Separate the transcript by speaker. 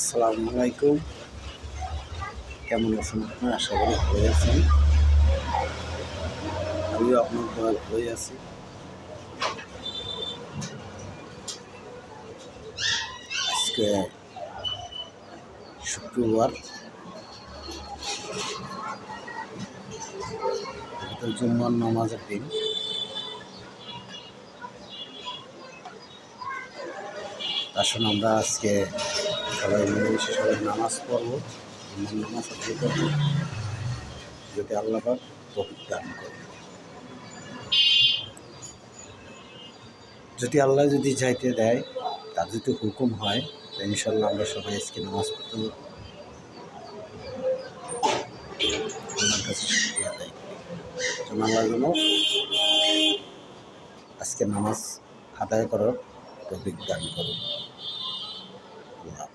Speaker 1: আসসালামু আলাইকুম। কেমন আছেন আপনার? আশা করি ভালোই আছেন। আমিও আপনার দয়া ভালোই আছি। আজকে শুক্রবার। জুম্মার নামাজের দিন। আসুন আমরা আজকে সবাই মিলেমিশে সবাই নামাজ পড়ব, আমার নামাজ আদায় করব যদি আল্লাহ পাক তৌফিক দান করে যদি আল্লাহ যদি চাইতে দেয়, তার যদি হুকুম হয়, তো ইনশাল্লাহ আমরা সবাই আজকে নামাজ পড়তে। আল্লাহর আল্লাহ যেন আজকে নামাজ আদায় করার তৌফিক দান করুন।